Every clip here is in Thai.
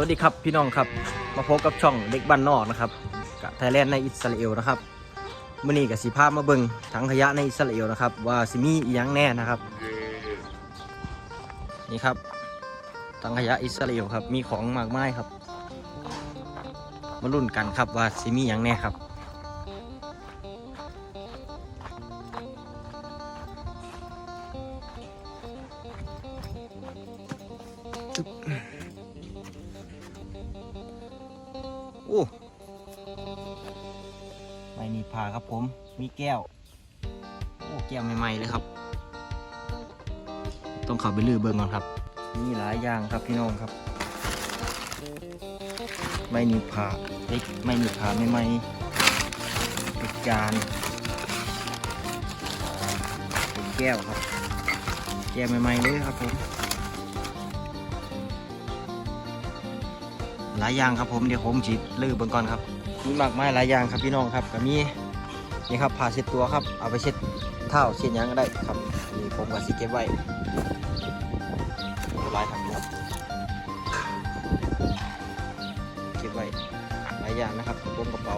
วัสดีครับพี่น้องครับ มาพบกับช่องเด็กบ้านนอกนะครับกับไทยแลนด์ในอิสราเอลนะครับมื่อนี้กับสีภาพมาเบิงถังขยะในอิสราเอลนะครับ ว่าสิมีอียังแน่นะครับ นี่ครับถังขยะอิสราเอลครับมีของมากมายครับ มาลุ้นกันครับว่าสิมีอหยังแน่ครับ โอ้ไม่มีผ่าครับผม มีแก้ว โอ้ แก้วใหม่ๆเลยครับ ต้องขับไปลื้อเบิ่งก่อนครับ มีหลายอย่างครับพี่น้องครับไม่มีผ่าเล็กไม่มีผ่าใหม่ๆเป็นจานเป็นแก้วครับ แก้วใหม่ๆเลยครับผม หลายอย่างครับผมเดี๋ยวผมจิลือเบิ่งก่อนครับมีมากมายหลายอย่างครับพี่น้องครับก็มีนี่ครับผ้าเช็ดตัวครับเอาไปเช็ดเท้าเช็ดยังก็ได้ครับนี่ผมก็สิเก็บไว้หลายครับครับเก็บไว้หลายอย่างนะครับกระโปรงกระเป๋า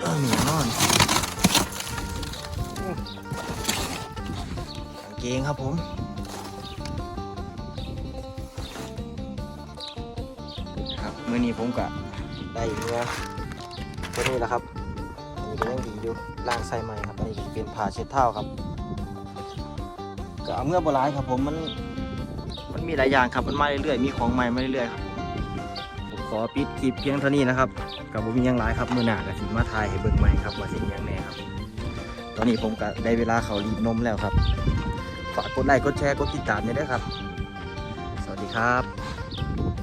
เออมีนอนกางเกงครับผม มื่อนี้ผมก็ได้เมื่อตัวนี้แหละครับอันนี้ก็ยังดีอยู่ล่างใส่ใหม่ครับอันนี้เป็นผ้าเช็ดเท้าครับก็เอาเมื่อโบราณครับ ผมมันมันมีหลายอย่างครับมันมาเรื่อยๆมีของใหม่มาเรื่อยๆครับผมขอปิดคลิปเพียงเท่านี้นะครับกับผมมียังหลายครับมือหนาก็สิมาถ่ายให้เบิ่งใหม่ครับว่าสิมีหยังแน่ครับ ตอนนี้ผมก็ได้เวลาเขารีดนมแล้วครับฝากกดไลค์กดแชร์กดติดตามด้วยครับ สวัสดีครับ